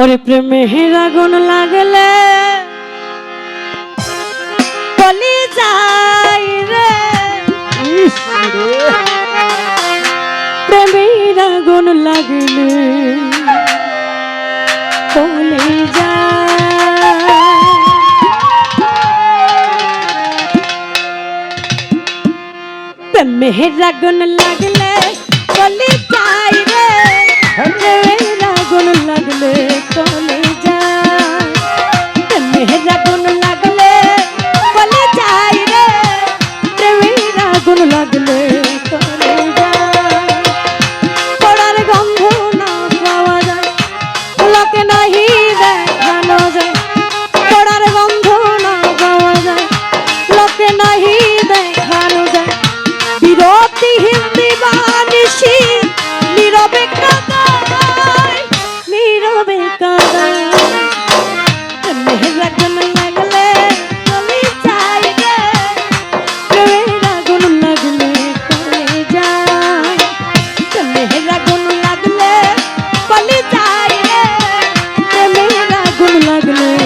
और प्रेम में ही रागुन लागल। बोली जाई रे। प्रेम ही रागुन लागल। बोली जाई। प्रेम ही रागुन लागल। बोली जाई रे। प्रेम ही रागुन लागल। চলে যায়। প্রেমের লাগলে বলে যাই রে। প্রেমের আগুন লাগলে, চলে যায়। পড়ার গন্ধ না পাওয়া যায়, লোকে নাহি দেখানো যায়। পড়ার গন্ধ না যায়, লোকে নাহি দেখানো যায়। coming like a man.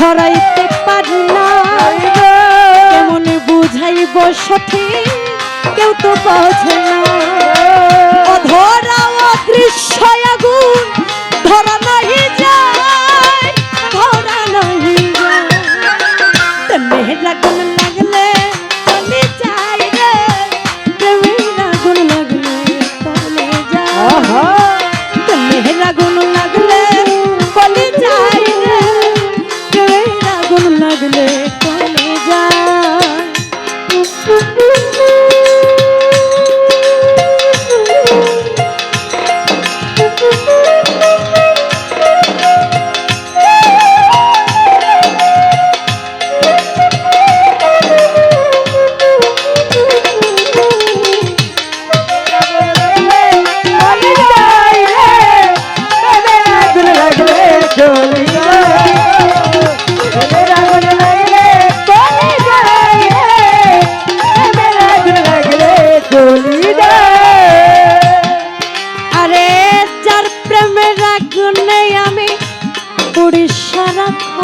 সরাইতে পারি না কেমন বুঝাইব সখী কেউ তো বোঝে না। আগুন লাগলে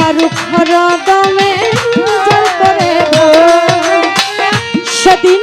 শাহরুখ হরদমে সেদিন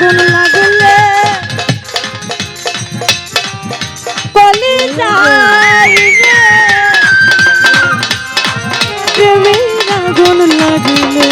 আগুন লাগলে কলি যাই রে। প্রেমের আগুন লাগলে